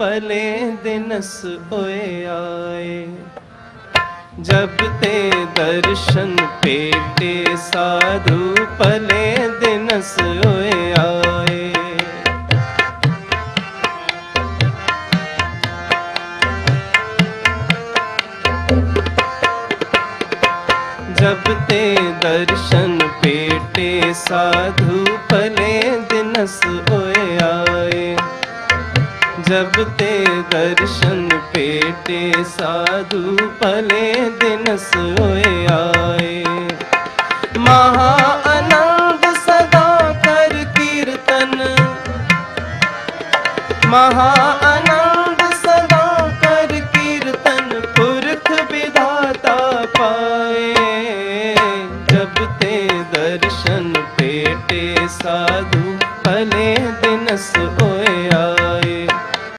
ਭਲੇ ਦਿਨਸ ਹੋਏ ਆਏ ਜਬ ਤੇ ਦਰਸ਼ਨ ਪੇਟੇ ਸਾਧੂ ਪਲੇ ਦਿਨਸ ਹੋਏ ਆਏ ਜਬ ਤੇ ਦਰਸ਼ਨ ਪੇਟੇ ਸਾਧੂ ਭਲੇ ਦਿਨਸ ਪ੍ਰਭ ਤੇ ਦਰਸ਼ਨ ਭੇਟੇ ਸਾਧੂ ਭਲੇ ਦਿਨ ਸੋਏ ਆਏ ਮਹਾ ਆਨੰਦ ਸਦਾ ਕਰ ਕੀਰਤਨ ਮਹਾ ਆਨੰਦ ਸਦਾ ਕਰ ਕੀਰਤਨ ਪੁਰਖ ਵਿਧਾਤਾ ਪਾਏ ਜਬ ਤੇ ਦਰਸ਼ਨ ਭੇਟੇ ਸਾਧੂ ਭਲੇ ਦਿਨ ਸੋਏ